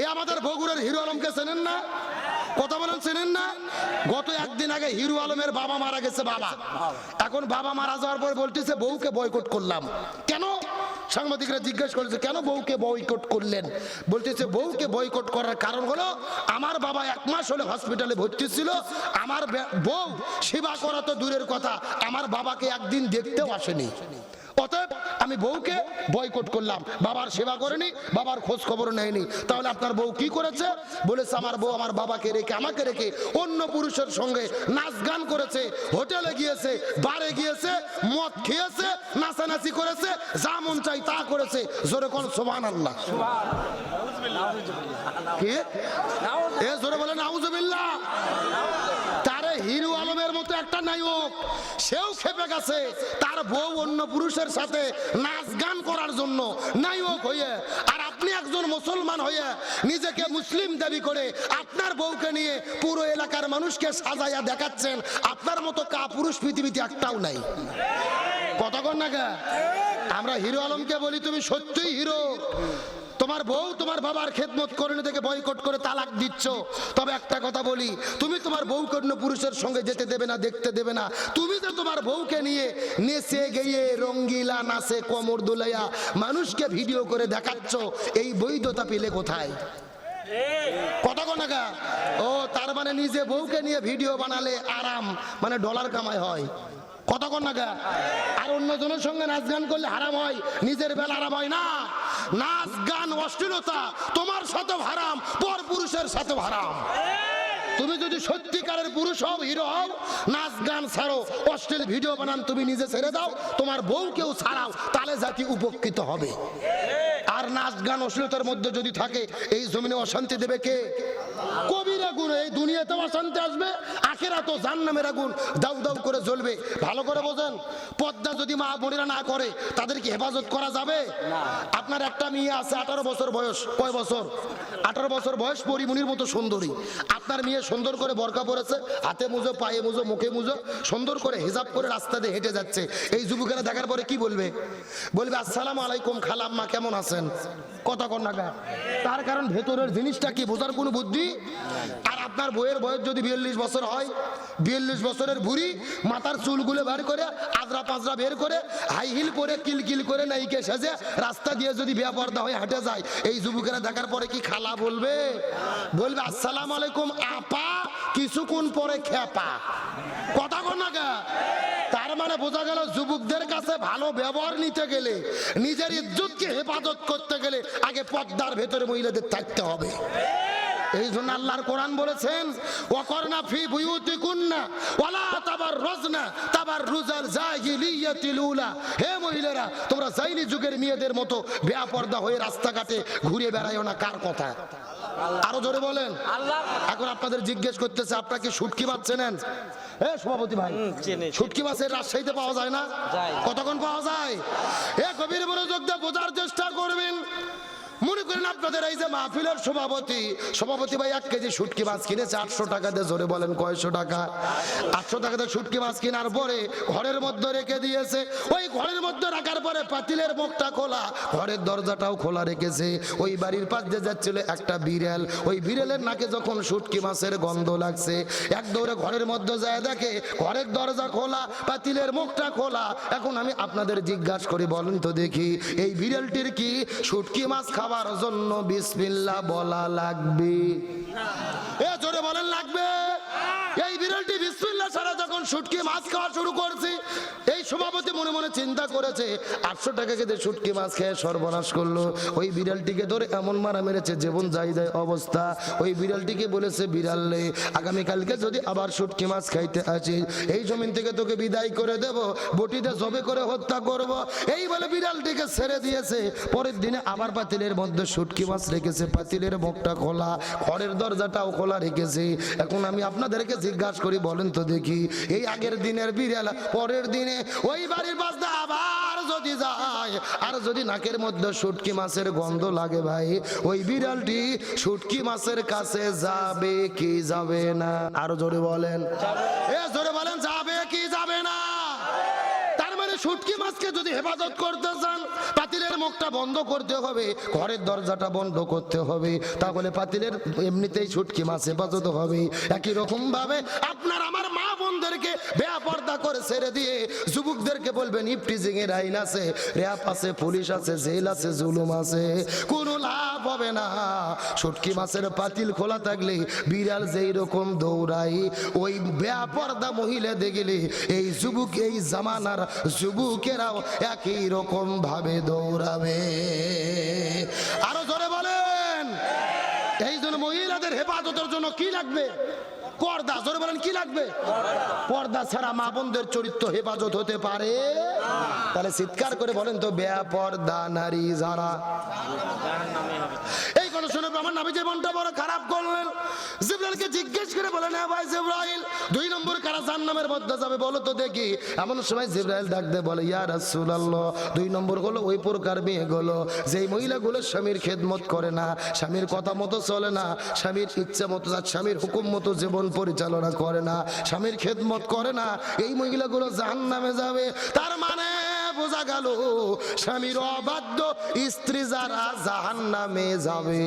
এই আমাদের বগুড়ার হিরো আলমকে চেনেন না? কথা বলেন, চেনেন না? গত একদিন আগে হিরো আলমের বাবা মারা গেছে, বাবা। এখন বাবা মারা যাওয়ার পর বলতেছে, বউকে বয়কট করলাম। কেন? সাংবাদিকরা জিজ্ঞেস করেছে, কেন বউকে বয়কট করলেন? বলতেছে, বউকে বয়কট করার কারণ হলো, আমার বাবা এক মাস হলে হসপিটালে ভর্তি ছিল। আমার বউ সেবা করা তো দূরের কথা। আমার বাবাকে একদিন দেখতেও আসেনি। অতএব আমি বউকে বয়কট করলাম। বাবার সেবা করেনি বাবার খোঁজ খবর নেয়নি। তাহলে আপনার বউ কি করেছে? বলেছে আমার বউ আমার বাবাকে রেখে আমাকে রেখে অন্য পুরুষের সঙ্গে নাচ গান করেছে হোটেলে গিয়েছে বারে গিয়েছে মদ খেয়েছে নাচানাচি করেছে যা মন চাই তা করেছে। জোরে কোন সোমান আল্লাহ কি? এ জোরে বলে নাউজুবিল্লাহ। তারে হিরু আলমের মতো একটা নায়ক, সেও খেপে গেছে। তার বউ অন্য পুরুষের সাথে নাচ গান করার জন্য নায়ক হয়ে আর আপনি একজন মুসলমান হয়ে নিজেকে মুসলিম দাবি করে আপনার বউকে নিয়ে পুরো এলাকার মানুষকে সাজাইয়া দেখাচ্ছেন, আপনার মতো কা পুরুষ পৃথিবীতে একটাও নাই। কতক্ষণ না আমরা হিরো আলমকে বলি, তুমি সত্যিই হিরো। তোমার বউ তোমার বাবার খেদমত করে থেকে বয়কট করে তালাক দিচ্ছ। তবে একটা কথা বলি, তুমি তোমার বউ অন্য পুরুষের সঙ্গে যেতে দেবে না, দেখতে দেবে না। তুমি যে তোমার বউকে নিয়ে নেচে গিয়ে রঙ্গিলা নাচে কোমর দুলাইয়া মানুষকে ভিডিও করে দেখাচ্ছ, এই বৈধতা পেলে কোথায়? ও, তার মানে নিজে বউকে নিয়ে ভিডিও বানালে আরাম মানে ডলার কামাই হয়। কতক্ষণ নাকা আর অন্যজনের সঙ্গে নাচ গান করলে হারাম হয়, নিজের বেলা হারাম হয় না। নাচ গান অশ্লীলতা, তোমার সাথে হারাম, পর পুরুষের সাথে হারাম। তুমি যদি সত্যিকারের পুরুষ হও, হিরো হও, নাচ গান ছাড়ো, অশ্লীল ভিডিও বানান, তুমি নিজে ছেড়ে দাও, তোমার বউকেও ছাড়াও তাহলে জাতি উপকৃত হবে। আর নাচ গান অশ্লীলতার মধ্যে যদি থাকে, এই জমিনে অশান্তি দেবে কে? কবির আগুন এই দুনিয়াতে অশান্তি আসবে আখেরা তো জান্নামের আগুন দাউ দাউ করে জ্বলবে। ভালো করে বোঝেন পদ্মা যদি মা বোনেরা না করে তাদেরকে হেফাজত করা যাবে? আপনার একটা মেয়ে আছে আঠারো বছর বয়স কয় বছর? আঠারো বছর বয়স পরিমণির মতো সুন্দরী। আপনার মেয়ে সুন্দর করে বরকা পরেছে হাতে মুজো পায়ে মুজো মুখে মুজো সুন্দর করে হিজাব করে রাস্তা দিয়ে হেঁটে যাচ্ছে। এই যুবকেরা দেখার পরে কি বলবে? বলবে আসসালামু আলাইকুম খালাম্মা কেমন আছেন? কথা কন না তার কারণ ভেতরের জিনিসটা কি বোঝার কোনো বুদ্ধি? আর আপনার বইয়ের বয়স যদি বিয়াল্লিশ বছর হয়, বিয়াল্লিশ বছরের বুড়ি মাথার চুলগুলো বের করে, আজরা পাজরা বের করে, হাই হিল পরে কিল কিল করে নাইকে সেজে রাস্তা দিয়ে যদি বিয়া পর্দা হয়ে হেঁটে যায়, এই যুবকেরা দেখার পরে কি খালা বলবে? বলবে, আসসালাম আলাইকুম, আপা, কিছুক্ষণ পরে খেপা। কথা কন না? তার মানে বোঝা গেল যুবকদের কাছে ভালো ব্যবহার নিতে গেলে, নিজের ইজ্জতকে হেফাজত করতে গেলে আগে পর্দার ভেতরে মহিলাদের থাকতে হবে। এই জন্য আল্লাহর কোরআন বলেছেন ওয়াকরনা ফি বুয়ুতিকুন্না ওয়ালা তাবাররুজনা তাবাররুজাল জাহিলিয়াতিল উলা। হে মহিলারা তোমরা জাইনি যুগের মেয়েদের মতো বেয়াপর্দা হয়ে রাস্তাঘাটে ঘুরে বেড়াইও না কার কথা? আরও জোরে বলেন। আল্লাহ এখন আপনাদের জিজ্ঞেস করতেছে আপনারা কি শুটকি মাছ চেনেন এ সভাপতি ভাই। শুটকি মাছের রাজশাহীতে পাওয়া যায় না? যায়। কতক্ষণ পাওয়া যায়? করেন আপনাদের এই যে মাহফিলের সভাপতি সভাপতি ভাই এক কেজি শুটকি মাছ কিনেছে, আটশো টাকা দিয়ে জোরে বলেন কয়শো টাকা? আটশো টাকা দিয়ে শুটকি মাছ কেনার পরে ঘরের মধ্যে রেখে দিয়েছে। ওই ঘরের মধ্যে রাখার পরে পাতিলের মুখটা খোলা, ঘরের দরজাটাও খোলা রেখেছে। ওই বাড়ির পাশ দিয়ে যাচ্ছিল একটা বিড়াল। ওই বিড়ালের নাকে যখন শুটকি মাছের গন্ধ লাগছে, এক দৌড়ে ঘরের মধ্যে যায় দেখে ঘরের দরজা খোলা, পাতিলের মুখটা খোলা। এখন আমি আপনাদের জিজ্ঞাসা করি, বলেন তো দেখি, এই বিড়ালটির কি শুটকি মাছ খাবার জন্য বিসমিল্লা বলা লাগবে। এ জোরে বলেন লাগবে? এই বিড়ালটি বিসমিল্লা ছাড়া যখন শুটকি মাছ খাওয়া শুরু করছে, এই সভাপতি মনে মনে চিন্তা করেছে, আটশো টাকা কেটে শুটকি মাছ খেয়ে সর্বনাশ করল। ওই বিড়ালটিকে ধরে এমন মারা মেরেছে, জীবন যাই যায় অবস্থা। ওই বিড়ালটিকে বলেছে, বিড়াল আগামীকালকে যদি আবার শুটকি মাছ খাইতে আসি এই জমিন থেকে তোকে বিদায় করে দেব, বটিতে জবে করে হত্যা করব। এই বলে বিড়ালটিকে ছেড়ে দিয়েছে। পরের দিনে আবার পাতিলের মধ্যে শুটকি মাছ রেখেছে, পাতিলের মুখটা খোলা, ঘরের দরজাটাও খোলা রেখেছে। এখন আমি আপনাদেরকে জিজ্ঞাসা করি, বলেন তো দেখি, এই আগের দিনের বিড়াল, পরের দিনে ওই বাড়ির দিয়ে আবার যদি যায়, আর যদি নাকের মধ্যে শুটকি মাছের গন্ধ লাগে ভাই, ওই বিড়ালটি শুটকি মাছের কাছে যাবে কি যাবে না? আরও জোরে বলেন। এ, জোরে বলেন, যাবে কি যাবে না? তার মানে শুটকি মাছকে যদি হেফাজত করতে চান মুখটা বন্ধ করতে হবে, ঘরের দরজাটা বন্ধ করতে হবে। তাহলে পাতিলের এমনিতেই ছুটকি মাছ হেফাজত হবে। একই রকম ভাবে আপনার আমার মা বোনদেরকে বেয়া পর্দা করে ছেড়ে দিয়ে যুবকদেরকে বলবেন ইফটিজিং এর আইন আছে র্যাপ আছে, পুলিশ আছে, জেল আছে, জুলুম আছে। কোনো লাভ হবে না। ছুটকি মাছের পাতিল খোলা থাকলে বিড়াল যেই রকম দৌড়াই ওই বেয়া পর্দা মহিলা দেখলে এই যুবক, এই জামানার যুবকেরাও একই রকম ভাবে দৌড়াবে আরও জোরে বলেন। এই জন্য মহিলাদের হেফাজতের জন্য কি লাগবে? পর্দা, জোরে বলেন, কি লাগবে? পর্দা ছাড়া মা বোনদের চরিত্র হেফাজত হতে পারে? তাহলে চিৎকার করে বলেন তো, বেয়া পর্দা নারী যারা। এই কথা শুনে আমার বড় খারাপ করলেন। জিব্রাইলকে জিজ্ঞেস করে বলেন হ্যাঁ ভাই জিব্রাইল, দুই নম্বর কারা জাহান্নামের মধ্যে যাবে বলো তো দেখি। এমন সময় জিব্রাইল ডাক দে বলে দুই নম্বর হলো ওই প্রকার যেই মহিলাগুলো স্বামীর খেদমত করে না, স্বামীর কথা মতো চলে না, স্বামীর ইচ্ছা মতো স্বামীর হুকুম মতো জীবন পরিচালনা করে না, স্বামীর খেদমত করে না, এই মহিলাগুলো জাহান্নামে যাবে। তার মানে বোঝা গেল, স্বামীর অবাধ্য স্ত্রী যারা জাহান নামে যাবে।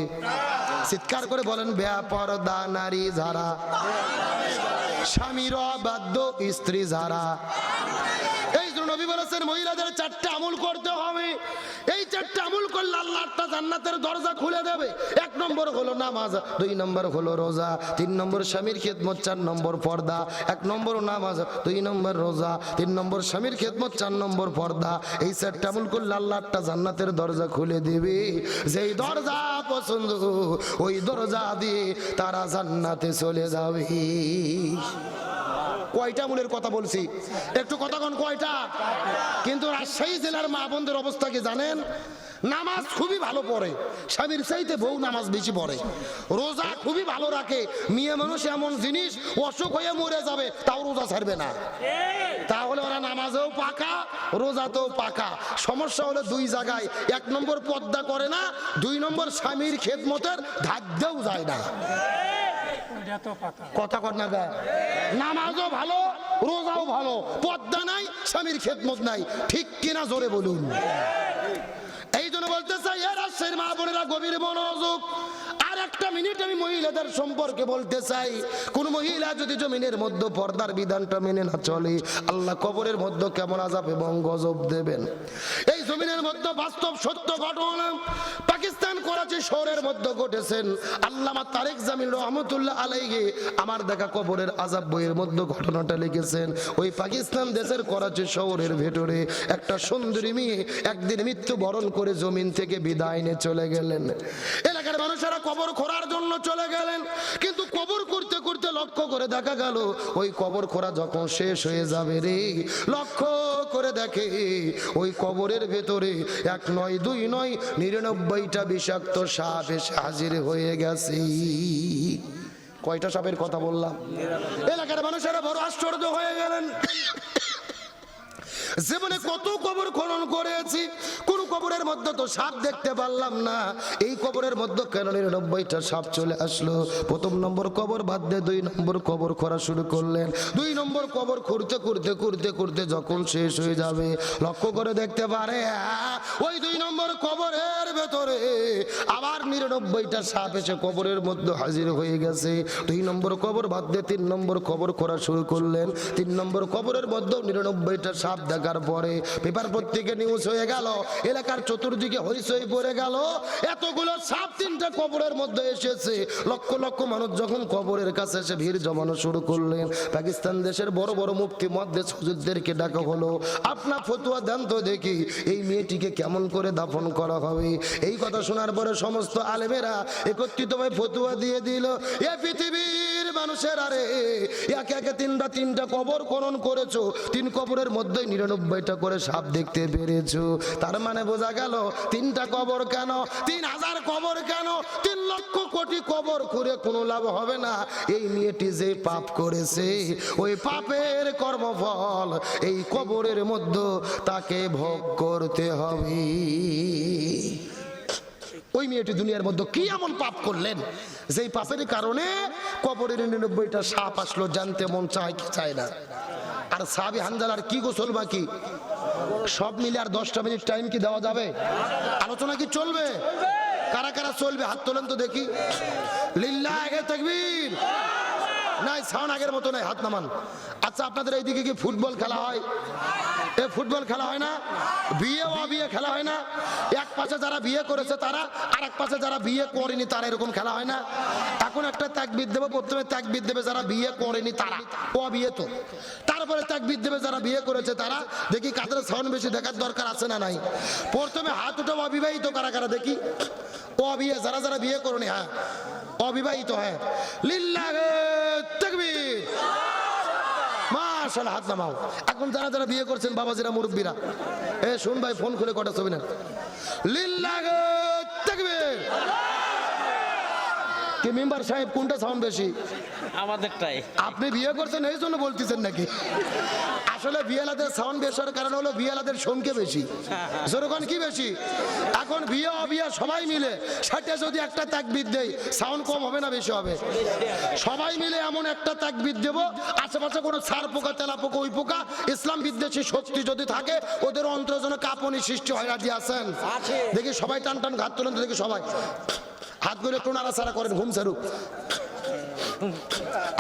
চিৎকার করে বলেন, বেপরদা নারী যারা, স্বামীর অবাধ্য স্ত্রী যারা। এই জন্য নবী বলেছেন, মহিলাদের চারটে আমুল করতে হবে। এই চারটে আমুল করলে আল্লাহ জান্নাতের দরজা খুলে দেবে। এক নম্বর হলো নামাজ, দুই নম্বর হলো রোজা, তিন নম্বর স্বামীর খেদমত, চার নম্বর পর্দা। এক নম্বর নামাজ, দুই নম্বর রোজা, তিন নম্বর স্বামীর খেদমত, চার নম্বর পর্দা। এই চারটে আমল করলে আল্লাহ আটটা জান্নাতের দরজা খুলে দেবে। যেই দরজা পছন্দ, ওই দরজা দিয়ে তারা জান্নাতে চলে যাবে। কয়টা মূলের কথা বলছি? একটু কথা কোন কয়টা? কিন্তু রাজশাহী জেলার মা বোনদের অবস্থা কি জানেন? নামাজ খুবই ভালো পড়ে। স্বামীর চাইতে বউ নামাজ বেশি পড়ে। রোজা খুবই ভালো রাখে। মেয়ে মানুষ এমন জিনিস অসুখ হয়ে মরে যাবে তাও রোজা ছাড়বে না। তাহলে ওরা নামাজেও পাকা রোজাতেও পাকা। সমস্যা হলো দুই জায়গায়। এক নম্বর পদ্মা করে না দুই নম্বর স্বামীর খেদমতের ধাদ্যেও যায় না। কথা কর না নামাজও ভালো রোজাও ভালো। পদ্মা নাই স্বামীর খেদমত নাই। ঠিক কিনা জোরে বলুন। এই জন্য বলতে চাই এ রাজশাহীর মা বোনেরা গভীর মনোযোগ। আর একটা মিনিট আমি মহিলাদের সম্পর্কে বলতে চাই। কোন মহিলা যদি জমিনের মধ্যে পর্দার বিধানটা মেনে না চলে, আল্লাহ কবরের মধ্যে কেমন আজাব এবং গজব দেবেন? এই জমিনের মধ্যে বাস্তব সত্য ঘটনা পাকিস্তান করাচি শহরের মধ্যে ঘটেছেন। আল্লামা তারেক জামিল রহমতুল্লাহ আলাইহি আমার দেখা কবরের আজাব বইয়ের মধ্যে ঘটনাটা লিখেছেন। ওই পাকিস্তান দেশের করাচি শহরের ভেতরে একটা সুন্দরী মেয়ে একদিন মৃত্যু বরণ করে জমিন থেকে বিদায় নিয়ে চলে গেলেন। এলাকার মানুষেরা কবর খোঁড়ার জন্য চলে গেলেন। কিন্তু কবর করতে করতে লক্ষ্য করে দেখা গেল, ওই কবর খোঁড়া যখন শেষ হয়ে যাবে রে, লক্ষ্য করে দেখে ওই কবরের ভেতরে এক নয়, দুই নয়, নিরানব্বইটা বিষাক্ত সাপ এসে হাজির হয়ে গেছে। কয়টা সাপের কথা বললাম? এলাকার মানুষেরা বড় আশ্চর্য হয়ে গেলেন। জীবনে কত কবর খনন করেছি? কোন কবরের মধ্যে তো সাপ দেখতে পারলাম না। এই কবরের মধ্যে কেন নিরানব্বইটা সাপ চলে আসলো? প্রথম নম্বর কবর বাদ দিয়ে দুই নম্বর কবর করা শুরু করলেন। দুই নম্বর কবর খুঁড়তে খুঁড়তে খুঁড়তে খুঁড়তে যখন শেষ হয়ে যাবে, লক্ষ্য করে দেখতে পারে, ওই দুই নম্বর কবরের ভেতরে আবার নিরানব্বইটা সাপ এসে কবরের মধ্যে হাজির হয়ে গেছে। দুই নম্বর কবর বাদ দিয়ে তিন নম্বর কবর করা শুরু করলেন। তিন নম্বর কবরের মধ্যে নিরানব্বইটা সাপ দেখার পরে পেপার পত্রিকা নিউজ হয়ে গেল, এলাকার চতুর্দিকে হইচই পড়ে গেল। এতগুলো সাপ তিনটা কবরের মধ্যে এসেছে। লক্ষ লক্ষ মানুষ যখন কবরের কাছে এসে ভিড় জমানো শুরু করলেন, পাকিস্তান দেশের বড় বড় মুক্তি মধ্যে হুজুরদেরকে ডাকা হলো আপনার ফতুয়া দেন তো দেখি, এই মেয়েটিকে কেমন করে দাফন করা হবে? এই কথা শোনার পরে সমস্ত আলেমেরা একত্রিত হয়ে ফতুয়া দিয়ে দিল, এ পৃথিবীর মানুষের আরে একে একে তিনটা তিনটা কবর খনন করেছ, তিন কবরের মধ্যেই মধ্যে নিরানব্বইটা করে সাপ দেখতে পেরেছ। তার মানে বোঝা গেল, তিনটা কবর কেন? তিন হাজার কবর কেন? তিন লক্ষ কোটি কবর করে কোনো লাভ হবে না। এই মেয়েটি যে পাপ করেছে, ওই পাপের কর্মফল এই কবরের মধ্যে তাকে ভোগ করতে হবে। ওই মেয়েটি দুনিয়ার মধ্যে কি এমন পাপ করলেন? যেই পাপের কারণে কবরের নিরানব্বইটা সাপ আসলো, জানতে মন চায় কি চায় না। আর সাবি হানজালার কি গোসল বাকি? সব মিলে আর দশটা মিনিট টাইম কি দেওয়া যাবে? আলোচনা কি চলবে? কারা কারা চলবে? হাত তোলেন তো দেখি। লিল্লা আগে থাকবি নাই সাউন্ড আগের মতো নাই, হাত নামান। আচ্ছা আপনাদের এইদিকে কি ফুটবল খেলা হয়? এ ফুটবল খেলা হয় না, বিয়ে ও বিয়ে খেলা হয় না। এক পাশে যারা বিয়ে করেছে তারা আর এক পাশে যারা বিয়ে করেনি তারা এরকম খেলা হয় না। এখন একটা ত্যাগবিদ দেবে প্রথমে ত্যাগবিদ দেবে যারা বিয়ে করেনি তারা, ও বিয়ে তো। তারপরে ত্যাগবিদ দেবে যারা বিয়ে করেছে তারা, দেখি কাদের সাউন্ড বেশি দেখার দরকার আছে না নাই। প্রথমে হাত উঠে অবিবাহিত কারা কারা দেখি? ও বিয়ে যারা যারা বিয়ে করনি হ্যাঁ অবিবাহিত হ্যাঁ। লিল্লাহে তাকবীর মাশাআল্লাহ হাত নামাও। এখন যারা যারা বিয়ে করছেন বাবাজিরা, মুরব্বীরা। এ, শুন ভাই, ফোন খুলে কটা ছবি নেন। লিল্লাহে তাকবীর কি মেম্বার সাহেব কোনটা সাউন্ড বেশি? আমাদেরটাই। আপনি বিয়ে করছেন এই জন্য বলতেছেন নাকি? আসলে বিয়েলাদের সাউন্ড বেশার কারণ হলো বিয়েলাদের সংখ্যা বেশি। যেরকম কি বেশি? এখন বিয়ে অবিয়া সবাই মিলে সেটা যদি একটা তাকবিদ দেয় সাউন্ড কম হবে না বেশি হবে? সবাই মিলে এমন একটা তাকবিদ দেব আশেপাশে কোনো সার পোকা তেলা পোকা ওই পোকা ইসলাম বিদ্বেষী শক্তি যদি থাকে ওদের অন্তর যেন কাঁপনি সৃষ্টি হয় রাজি আছেন? দেখি সবাই টান টান ঘাত তোলেন দেখি সবাই। হাতগুলো একটু নাড়াচাড়া করেন, ঘুম সারুক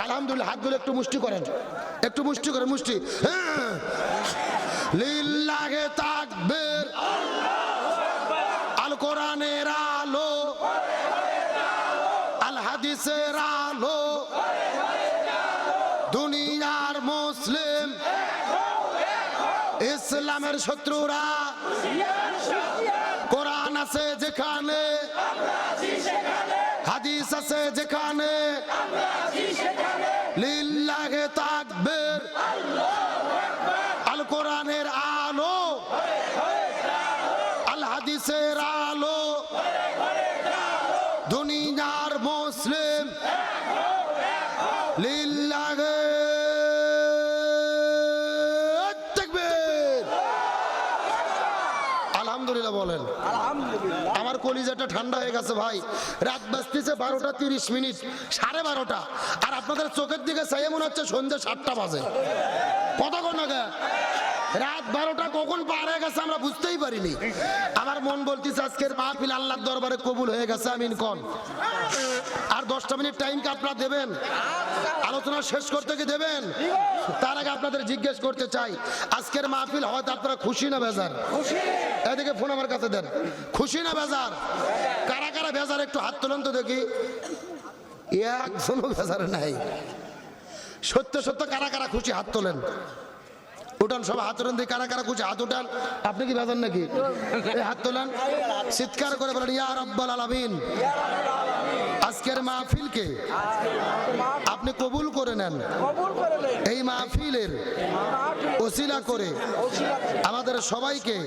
আলহামদুলিল্লাহ হাতগুলো একটু মুষ্টি করেন। একটু মুষ্টি করেন, মুষ্টি। লিল্লাহে তাকবীর। আল কোরআনের আলো। আল হাদিসের আলো। দুনিয়ার মুসলিম। ইসলামের শত্রুরা। কোরআন আছে যেখানে। হাদিস আছে যেখানে লিল্লাহে তাকবের। আল কোরআনের আলো আল হাদিসের আলো দুনিয়ার মুসলিম। লিল্লাহে কলিজাটা ঠান্ডা হয়ে গেছে ভাই। রাত বাজতেছে বারোটা তিরিশ মিনিট, সাড়ে বারোটা। আর আপনাদের চোখের দিকে চাইয়ে মনে হচ্ছে সন্ধ্যে সাতটা বাজে। কতক্ষণ আগে? রাত বারোটা কখন পার হয়ে গেছে আমরা বুঝতেই পারিনি। আমার মন বলতেছে আজকের মাহফিল আল্লাহর দরবারে কবুল হয়ে গেছে, আমিন কন। আর দশটা মিনিট টাইম কি আপনারা দেবেন? আলোচনা শেষ করতে কি দেবেন? তার আগে আপনাদের জিজ্ঞেস করতে চাই, আজকের মাহফিল হয়তো আপনারা খুশি না বেজার? এদিকে ফোন আমার কাছে দেন। খুশি না বেজার? কারা কারা বেজার একটু হাত তোলেন তো দেখি। একজনও বেজার নাই। সত্য সত্য কারা কারা খুশি হাত তোলেন? উঠান সব হাত তোলেন দিয়ে কারা কারা খুশি, হাত উঠান। আপনি কি বেজার নাকি? হাত তোলেন। চিৎকার করে বলেন, ইয়া রব্বাল আলামিন। আজকের মাহফিলকে আপনি কবুল করে নেন। এই মাহফিলের ওসিলা করে আমাদের সবাইকে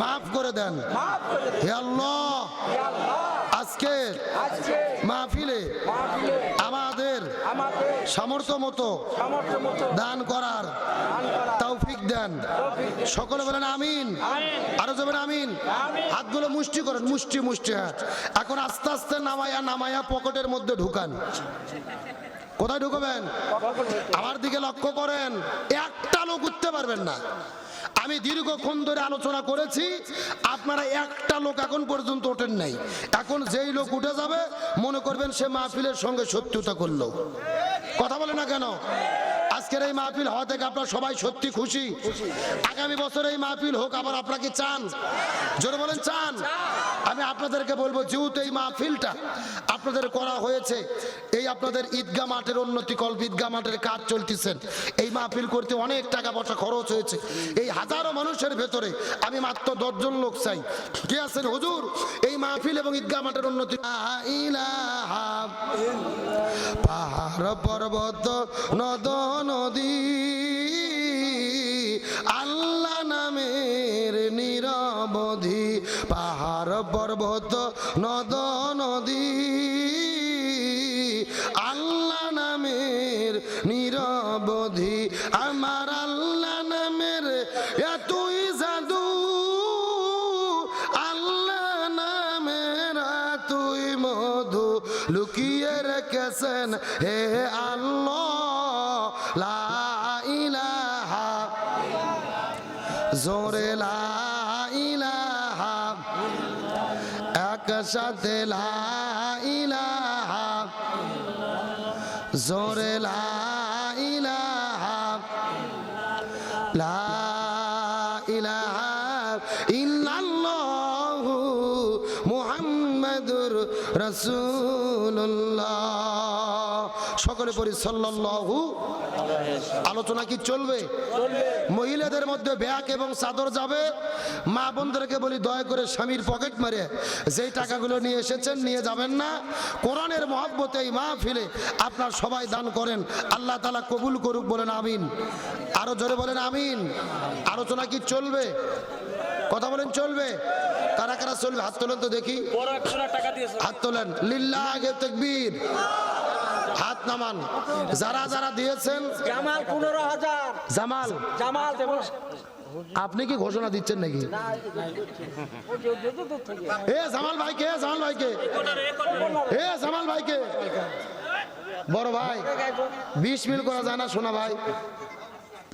মাফ করে দেন। হে আল্লাহ আজকে মাহফিলে সামর্থ্য মতো দান করার তৌফিক দেন। সকলে বলেন আমিন। আরও যাবেন আমিন। হাতগুলো মুষ্টি করেন মুষ্টি মুষ্টি হাত। এখন আস্তে আস্তে নামায়া নামায়া পকেটের মধ্যে ঢুকান। কোথায় ঢুকবেন? আমার দিকে লক্ষ্য করেন একটা লোক উঠতে পারবেন না। আমি দীর্ঘক্ষণ ধরে আলোচনা করেছি, আপনারা একটা লোক এখন পর্যন্ত ওঠেন নাই। এখন যেই লোক উঠে যাবে, মনে করবেন সে মাহফিলের সঙ্গে শত্রুতা করল। কথা বলে না কেন? আজকের এই মাহফিল হওয়া থেকে আপনারা সবাই সত্যি খুশি। আগামী বছর এই মাহফিল হোক, আবার আপনাকে চান? জোরে বলেন, চান? আমি আপনাদেরকে বলব, যেহেতু এই মাহফিলটা আপনাদের করা হয়েছে, এই আপনাদের ঈদগা মাঠের উন্নতি কল্প ঈদগা মাঠের কাজ চলতেছেন এই মাহফিল করতে অনেক টাকা পয়সা খরচ হয়েছে। এই হাজারো মানুষের ভেতরে আমি মাত্র দশজন লোক চাই। কে আছেন? হুজুর, এই মাহফিল এবং ঈদগা মাঠের উন্নতি। পাহাড়, পর্বত, নদ, নদী, আল্লাহ নামের নিরবধি পাহাড় পর্বত, নদ, নদী। আল্লাহ নামের নিরবধি, আমার আল্লাহ নামের এতই জাদু। আল্লাহ নামের তুই মধু লুকিয়ে রেখেছেন, হে পড়ি সাল্লাল্লাহু আলোচনা কি চলবে? মহিলাদের মধ্যে ব্যাগ এবং চাদর যাবে? মা বোনদেরকে বলি দয়া করে স্বামীর পকেট মারে। যেই টাকাগুলো নিয়ে এসেছেন নিয়ে যাবেন না। কোরআনের মহব্বতে এই মাহফিলে আপনার সবাই দান করেন। আল্লাহ তালা কবুল করুক বলেন আমিন। আরও জোরে বলেন আমিন। আলোচনা কি চলবে? কথা বলেন চলবে। কারা কারা চলবে? হাত তোলেন তো দেখি। হাত তোলেন। লিল্লাহ তকবীর। হাত নামান। যারা যারা দিয়েছেন জামাল পনেরো হাজার। জামাল। জামাল আপনি কি ঘোষণা দিচ্ছেন নাকি? এ জামাল ভাইকে জামাল ভাইকে। এ জামাল ভাইকে। বড় ভাই বিশ মিল করা যায় না শোনা ভাই।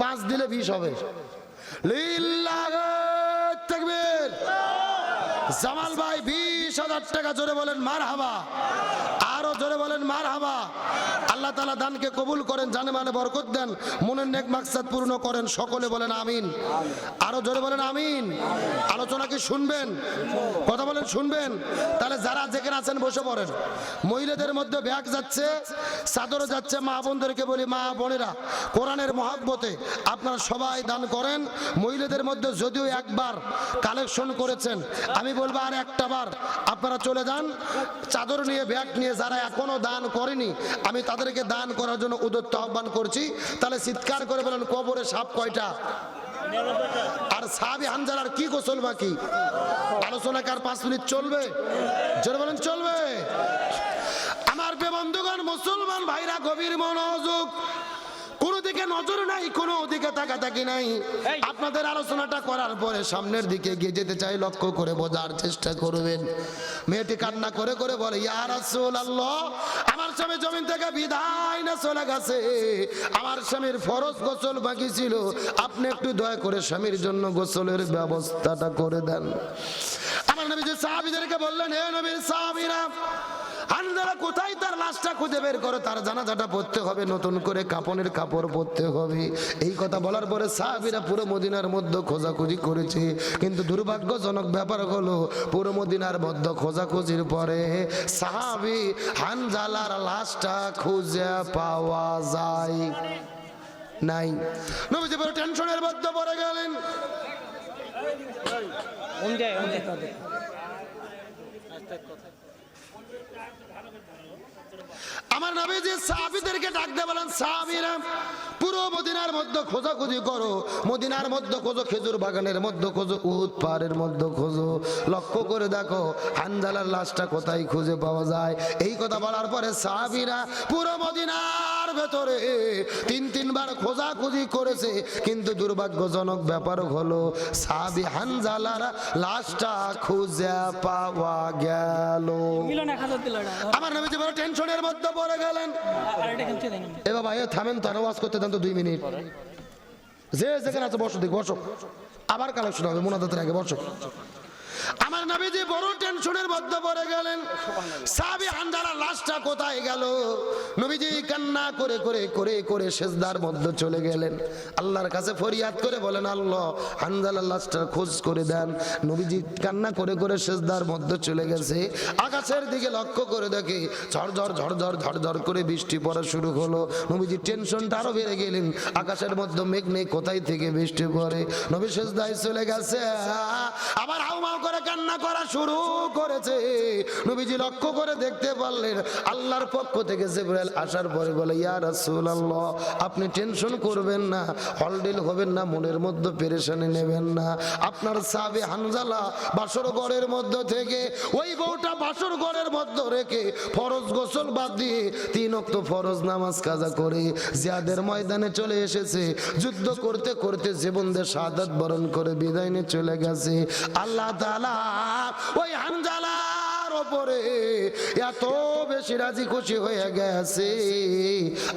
পাঁচ দিলে বিশ হবে। জামাল ভাই বিশ হাজার টাকা জোরে বলেন মার হাবা আরও জোরে বলেন মার হাবা আল্লাহ তালা দানকে কবুল করেন জানে মানে বরকত দেন, মনের নেক মাকসাদ পূর্ণ করেন, সকলে বলেন আমিন। আরও জোরে বলেন আমিন। আলোচনা কি শুনবেন? কথা বলেন, শুনবেন? তাহলে যারা যেখানে আছেন, বসে পড়েন। মহিলাদের মধ্যে ব্যাগ যাচ্ছে চাদর যাচ্ছে, মা বোনদেরকে বলি, মা বোনেরা, কোরআনের মহাব্বতে আপনারা সবাই দান করেন। মহিলাদের মধ্যে যদিও একবার কালেকশন করেছেন, আমি বলব আর একটা বার, আপনারা চলে যান, চাদর নিয়ে, ব্যাগ নিয়ে যারা এখনও দান করেনি, আমি তাদেরকে দান করার জন্য উদত্ত আহ্বান করছি। তাহলে চিৎকার করে বলেন, কবরে সাপ কয়টা? আর সাবি হানজালার কি গোসল বাকি? আলোচনা কার পাঁচ মিনিট চলবে? জোরে বলেন, চলবে। আমার বেবন্ধুগণ মুসলমান ভাইরা, গভীর মনোযোগ নজর নাই কোনো দিকে তাকাতাকি নাই। আপনাদের আলোচনাটা করার পরে সামনের দিকে গিয়ে যেতে চাই লক্ষ্য করে বোঝার চেষ্টা করবেন। মেয়েটি কান্না করে করে বলে ইয়া রাসূলুল্লাহ আমার স্বামী জমিন থেকে বিদায় না চলে গেছে। আমার স্বামীর ফরজ গোসল বাকি ছিল। আপনি একটু দয়া করে স্বামীর জন্য গোসলের ব্যবস্থাটা করে দেন। আমার নবী যে সাহাবীদেরকে বললেন হে নবীর সাহাবীরা আন্দারা কোথায়? তার লাশটা খুঁজে বের করো তার জানাজাটা পড়তে হবে নতুন করে কাপনের কাপড় পরতে হবে। এই কথা বলার পরে সাহাবিরা পুরো মদিনার মধ্যে খোঁজাখুঁজি করেছে। কিন্তু দুর্ভাগ্যজনক ব্যাপার হলো পুরো মদিনার মধ্যে খোঁজাখুঁজির পরে সাহাবি হানজালার লাশটা খুঁজে পাওয়া যায় নাই। নবীজি বড় টেনশনের মধ্যে পড়ে গেলেন। আমার নবী যে সাহাবীদেরকে ডাকতে বলেন, সাহাবীরা, পুরো মদিনার মধ্যে খোঁজাখুঁজি করো। মদিনার মধ্যে খোঁজো, খেজুর বাগানের মধ্যে খোঁজো, উহুদ পাহাড়ের মধ্যে খোঁজো। লক্ষ্য করে দেখো, হানজালার লাশটা কোথায় খুঁজে পাওয়া যায়? এই কথা বলার পরে সাহাবীরা পুরো মদিনার ভেতরে তিন, তিনবার খোঁজাখুঁজি করেছে, কিন্তু দুর্ভাগ্যজনক ব্যাপার হলো, সাহাবি হানজালার লাশটা খুঁজে পাওয়া গেল। আমার যে বড় টেনশনের মধ্যে পড়ে গেলেন। আর এ বাবা এ থামেন তো ওয়াজ করতে দেন তো দুই মিনিট। যে যেখানে আছে বসো দিক বসো। আবার কালেকশন হবে মোনাদাতের আগে বসো। আমার নবীজি বড় টেনশনের মধ্যে পড়ে গেলেন। সাবি হান্দারা লাশটা কোথায় গেল? নবীজি কান্না করে করে করে করে সেজদার মধ্যে চলে গেলেন। আল্লাহর কাছে ফরিয়াদ করে বলেন, আল্লাহ হানজালার লাশটা খোঁজ করে দেন। নবীজি কান্না করে করে সেজদার মধ্যে চলে গেছে। আকাশের দিকে লক্ষ্য করে দেখে ঝরঝর ঝরঝর ঝরঝর করে বৃষ্টি পড়া শুরু হলো। নবীজি টেনশনটা আরও বেড়ে গেলেন। আকাশের মধ্যে মেঘ নেই, কোথায় থেকে বৃষ্টি পড়ে? নবী সেজদায় চলে গেছে। আবার হাউমাউ করে কান্না করা শুরু করেছে। নবীজি লক্ষ্য করে দেখতে পারলেন, আল্লাহর পক্ষ থেকে জিবরাইল আসার পরে বলে, ইয়া রাসূলুল্লাহ, আপনি টেনশন করবেন না হলডিল হবেন না, মনের মধ্যে পেরেশানি নেবেন না। আপনার সাবে হানজালা বাসর ঘরের মধ্যে থেকে, ওই বউটা বাসর ঘরের মধ্যে রেখে ফরজ গোসল বাদ দিয়ে তিন অক্ত ফরজ নামাজ কাজা করে জিয়াদের ময়দানে চলে এসেছে। যুদ্ধ করতে করতে জীবনদের শাহাদাত বরণ করে বিদায় নিয়ে চলে গেছে। আল্লাহ ওই হানজালার ওপরে এত বেশি রাজি খুশি হয়ে গেছে।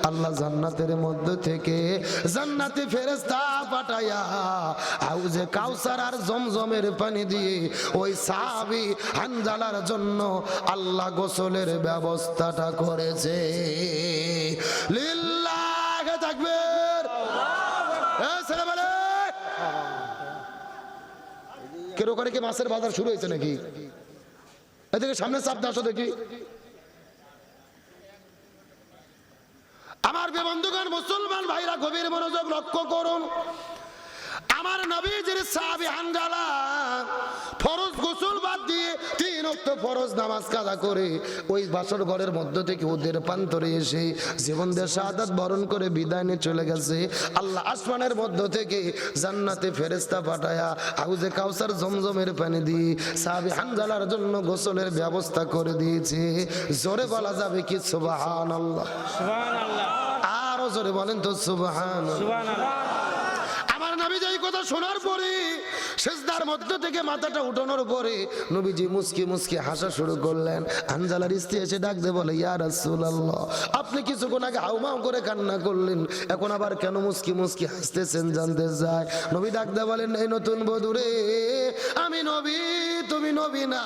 আল্লাহ জান্নাতের মধ্য থেকে জান্নাতি ফেরেস্তা পাঠায়া হাউজে কাউসার আর জমজমের পানি দিয়ে ওই সাহাবি হানজালার জন্য আল্লাহ গোসলের ব্যবস্থাটা করেছে। লিল্লাহ তাকবীর। কেন করে কি মাছের বাজার শুরু হয়েছে নাকি? এদিকে সামনে চাপ আসো দেখি। আমার বে বন্ধুগণ, মুসলমান ভাইরা গভীর মনোযোগ লক্ষ্য করুন। আমার নবীজির সাহাবী হানজালা ফরজ গোসল বাদ দিয়ে তিন অক্ত ফরজ নামাজ কাজা করে ওই বাসর ঘরের মধ্য থেকে ওদের প্রান্তরে এসে জীবন দিয়ে শাহাদাত বরণ করে বিদায় নিয়ে চলে গেছে। আল্লাহ আসমানের মধ্য থেকে জান্নাতে ফেরেস্তা পাঠায়া হাউজে কাউসার জমজমের পানি দিয়ে সাহাবী হানজালার জন্য গোসলের ব্যবস্থা করে দিয়েছে। জোরে বলা যাবে কি? সুবাহান আল্লাহ আরও জোরে বলেন তো সুবাহান আমার নবীজি এই কথা শোনার পরে সেজদার মধ্য থেকে মাথাটা উঠানোর পরে নবীজি মুসকি মুসকি হাসা শুরু করলেন। আনজালার স্ত্রী এসে ডাকতে বলে, ইয়া রাসূলুল্লাহ, আপনি কিছুক্ষণ আগে হাউমাউ করে কান্না করলেন, এখন আবার কেন মুসকি মুসকি হাসতেছেন জানতে চায় নবী ডাকতে বলেন, এই নতুন বধুরে আমি নবী, তুমি নবী না,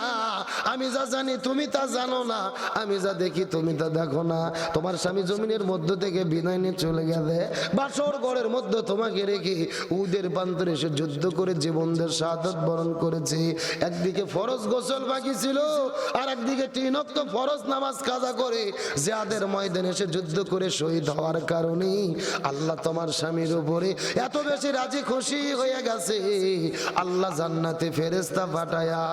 আমি যা জানি তুমি তা জানো না, আমি যা দেখি তুমি তা দেখো না। তোমার স্বামী জমিনের মধ্য থেকে বিদায় নিয়ে চলে গেছে, বাসর ঘরের মধ্যে তোমাকে রেখে উদের প্রান্তরে এসে যুদ্ধ করে জীবনদের শাহাদত বরণ করেছে। একদিকে ফরজ গোসল বাকি ছিল আর একদিকে তিন অক্ত ফরজ নামাজ কাজা করে যাদের ময়দানে এসে যুদ্ধ করে শহীদ হওয়ার কারণে আল্লাহ তোমার স্বামীর উপরে এত বেশি রাজি খুশি হয়ে গেছে। আল্লাহ জান্নাতে ফেরেস্তা পাঠায়া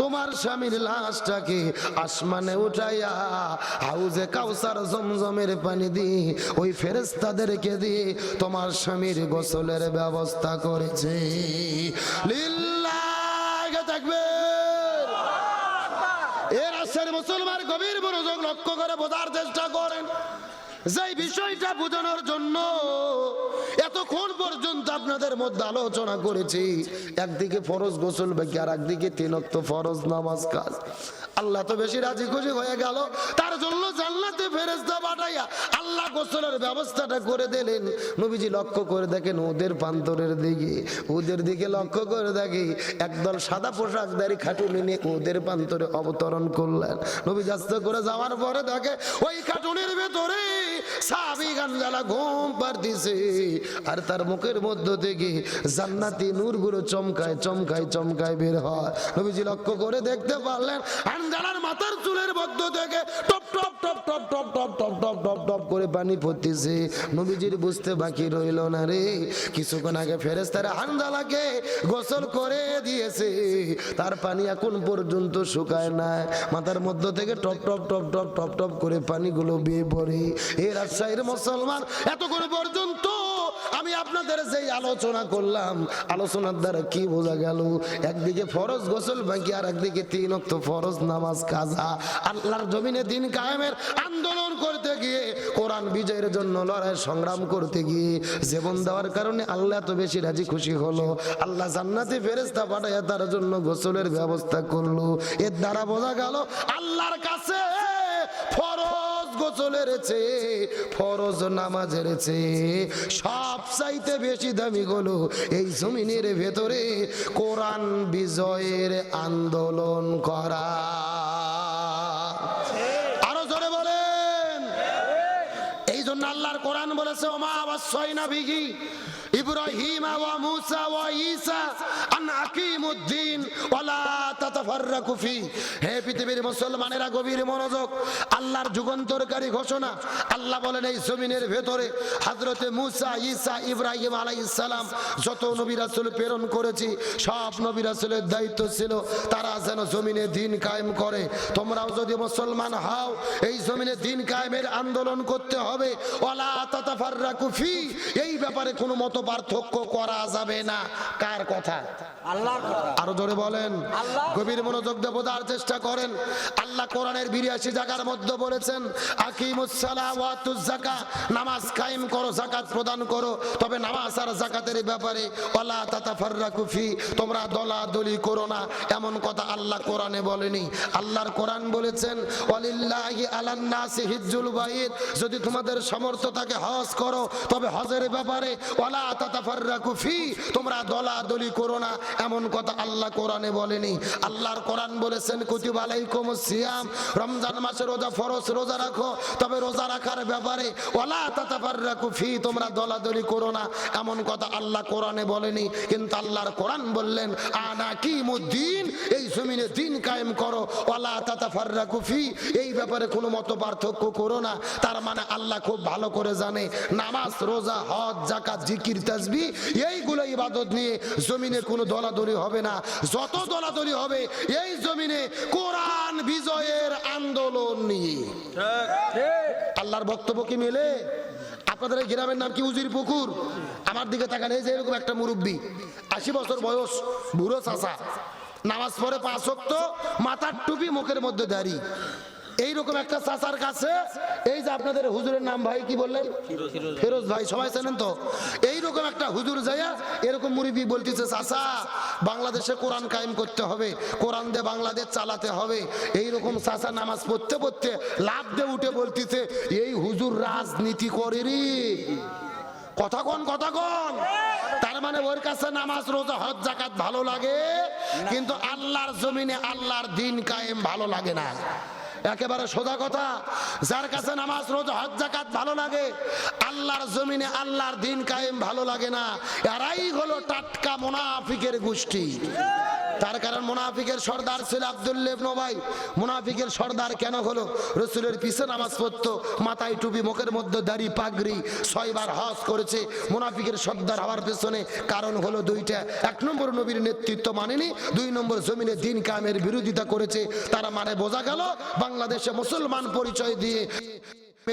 তোমার স্বামীর লাশটাকে আসমানে উঠাইয়া হাউজে কাউসার জমজমের পানি দিয়ে ওই ফেরেস্তাদেরকে দিয়ে তোমার স্বামীর গোসলের ব্যবস্থা করেছে। লিল্লাহ তাকবীর। মুসলমান গভীর মনোযোগ লক্ষ্য করে বোঝার চেষ্টা করেন। যেই বিষয়টা বোঝানোর জন্য এতক্ষণ পর্যন্ত আপনাদের মধ্যে আলোচনা করেছি, একদিকে ফরজ গোসল বাকি আর একদিকে তিনক্ত ফরজ নামাজ কাজ। আল্লাহ তো বেশি রাজি খুশি হয়ে গেল। তার জন্য জান্নাতে ফেরেস্তা পাঠাইয়া আল্লাহ গোসলের ব্যবস্থাটা করে দিলেন। নবীজি লক্ষ্য করে দেখেন ওদের প্রান্তরের দিকে, ওদের দিকে লক্ষ্য করে দেখি একদল সাদা পোশাকদারি খাটুনি নিয়ে ওদের প্রান্তরে অবতরণ করলেন। নবী যাস্ত করে যাওয়ার পরে দেখে ওই খাটুনির ভেতরে আর তার মুখের মধ্য থেকে জান্নাতি নূরগুলো চমকায় চমকায় চমকায় বের হয় নবীজি লক্ষ্য করে দেখতে পারলেন মাথার চুলের মধ্য থেকে টপ টপ টপ টপ টপ টপ টপ টপ টপ টপ করে পানি নবীজির বুঝতে বাকি রইল না রে কিছুক্ষণ আগে ফেরেস্তারা হানজালাকে গোসল করে দিয়েছে তার পানি এখন পর্যন্ত শুকায় না মাথার মধ্য থেকে টপ টপ টপ টপ টপ টপ করে পানিগুলো বিয়ে পড়ে মুসলমান, এতক্ষণ পর্যন্ত আমি আপনাদের যেই আলোচনা করলাম, আলোচনার দ্বারা কি বোঝা গেল? একদিকে ফরজ গোসল বাকি, আর একদিকে তিন অক্ত ফরজ নামাজ কাজা। আল্লাহর জমিনে দিন কায়েমের আন্দোলন করতে গিয়ে, কোরআন বিজয়ের জন্য লড়াই সংগ্রাম করতে গিয়ে জীবন দেওয়ার কারণে আল্লাহ এত বেশি রাজি খুশি হলো। আল্লাহ জান্নাতি ফেরেস্তা পাঠাইয়া তার জন্য গোসলের ব্যবস্থা করল। এর দ্বারা বোঝা গেল, আল্লাহর কাছে গোসলের ফরজ সব চাইতে বেশি দামি এই জমিনের ভেতরে কোরআন বিজয়ের আন্দোলন করা। আরও জোরে বলেন। এই জন্য আল্লাহর কোরআন বলেছে, ওমা অবশ্যই না বিঘি ইব্রাহিম ওয়া মুসা ওয়া ঈসা আন আকিমুদ্দিন ওয়ালা তাতাফাররাকু হে পৃথিবীর মুসলমানেরা গভীর মনোযোগ আল্লাহর যুগান্তরকারী ঘোষণা। আল্লাহ বলেন এই জমিনের ভেতরে হযরতে মুসা ঈসা ইব্রাহিম আলাইহিস যত নবী রাসূল প্রেরণ করেছি সব নবী রাসূলের দায়িত্ব ছিল তারা যেন জমিনে দিন কায়েম করে। তোমরাও যদি মুসলমান হও এই জমিনে দিন কায়েমের আন্দোলন করতে হবে। ওয়ালা তাতাফাররাকু ফি। এই ব্যাপারে কোনো মত পার্থক্য করা যাবে না। কার কথা? আল্লাহর কথা। আরও জোরে বলেন। আল্লাহ। গভীর মনোযোগ দিয়ে বোঝার চেষ্টা করেন। আল্লাহ কোরআনের বিরাশি জায়গার মধ্যে বলেছেন নামাজ কায়েম করো, যাকাত প্রদান করো, তবে নামাজ আর যাকাতের ব্যাপারে ওয়ালা তাতাফাররাকু ফি, তোমরা দলাদলি করো না। এমন কথা আল্লাহ কোরআনে বলেনি। আল্লাহর কোরআন বলেছেন, ওয়ালিল্লাহি আলান নাসি হিজ্জুল যদি তোমাদের সামর্থ্য থাকে হজ করো, তবে হজের ব্যাপারে ওয়ালা তাতাফাররাকু ফি, তোমরা দলাদলি করো না। এমন কথা আল্লাহ কোরআনে বলেনি। আল্লাহর কোরআন বলেছেন, কুতিবা আলাইকুমুস সিয়াম। রমজান মাসে রোজা ফরজ, রোজা রাখো। তবে রোজা রাখার ব্যাপারে, ওয়ালা তাতাফাররাকু ফি, তোমরা দলাদলি করো না। এমন কথা আল্লাহ কোরআনে বলেনি, কিন্তু আল্লাহর কোরআন বললেন আনা কি মুদ্দিন এই জমিনে দিন কায়েম করো। ওয়ালা তাতাফাররাকু ফি, এই ব্যাপারে কোনো মত পার্থক্য করো না। তার মানে আল্লাহ খুব ভালো করে জানে, নামাজ, রোজা, হজ জাকাত জিকির তাসবি এইগুলো ইবাদত নিয়ে জমিনে কোনো দলাদলি হবে না। যত দলাদলি হবে এই জমিনে কোরআন বিজয়ের আন্দোলন নিয়ে। আল্লাহর বক্তব্য কি মেলে? আপনাদের এই গ্রামের নাম কি? উজির পুকুর? আমার দিকে তাকান এই যে এরকম একটা মুরব্বী আশি বছর বয়স বুড়ো চাষা নামাজ পড়ে পাঁচ মাথার টুপি মুখের মধ্যে দাড়ি। এইরকম একটা চাচার কাছে, এই যে আপনাদের হুজুরের নাম ভাই কি বললেন? ফেরোজ ভাই, সবাই জানেন তো? এইরকম একটা হুজুর যাইয়া এরকম মুরিবি বলতেছে, চাচা, বাংলাদেশে কোরআন কায়েম করতে হবে, কোরআন দিয়ে বাংলাদেশ চালাতে হবে। এইরকম চাচা নামাজ পড়তে পড়তে লাভ দিয়ে উঠে বলতেছে, এই হুজুর রাজনীতি করে রে কথা কোন কথা কোন। তার মানে ওর কাছে নামাজ, রোজা, হজ জাকাত ভালো লাগে, কিন্তু আল্লাহর জমিনে আল্লাহর দিন কায়েম ভালো লাগে না। একেবারে সোজা কথা। যার কাছে নামাজ, রোজা, হজ জাকাত ভালো লাগে, আল্লাহর জমিনে আল্লাহর দিন কায়েম ভালো লাগে না। এরাই হলো টাটকা মোনাফিকের গোষ্ঠী। তার কারণ মুনাফিকের সর্দার ছিল আব্দুল্লেব নবাই মুনাফিকের সর্দার কেন হলো? রসুলের পিছে নামাজ পড়তো, মাথায় টুপি, মুখের মধ্যে দাড়ি, পাগড়ি, ছয়বার হজ করেছে। মুনাফিকের সর্দার হওয়ার পেছনে কারণ হলো দুইটা। এক নম্বর নবীর নেতৃত্ব মানেনি, দুই নম্বর জমিনে দিন কামের বিরোধিতা করেছে। তারা মানে বোঝা গেল বাংলাদেশে মুসলমান পরিচয় দিয়ে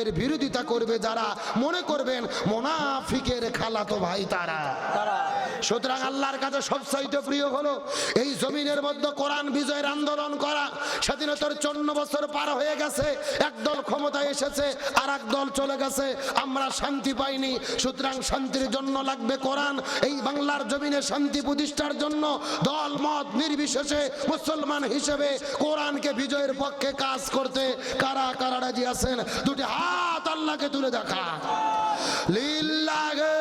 এর বিরোধিতা করবে যারা মনে করবেন মোনাফিকের খালাতো ভাই তারা। সুতরাং আল্লাহর কাছে সবচাইতে প্রিয় হলো এই জমিনের মধ্যে কোরআন বিজয়ের আন্দোলন করা। স্বাধীনতার চন্ন বছর পার হয়ে গেছে, একদল ক্ষমতায় এসেছে আর দল চলে গেছে, আমরা শান্তি পাইনি। সুতরাং শান্তির জন্য লাগবে কোরআন। এই বাংলার জমিনে শান্তি প্রতিষ্ঠার জন্য দল, মত নির্বিশেষে মুসলমান হিসেবে কোরআনকে বিজয়ের পক্ষে কাজ করতে কারা কারা রাজি আছেন? দুটি হাত আল্লাহকে তুলে দেখা। লিল্লাহে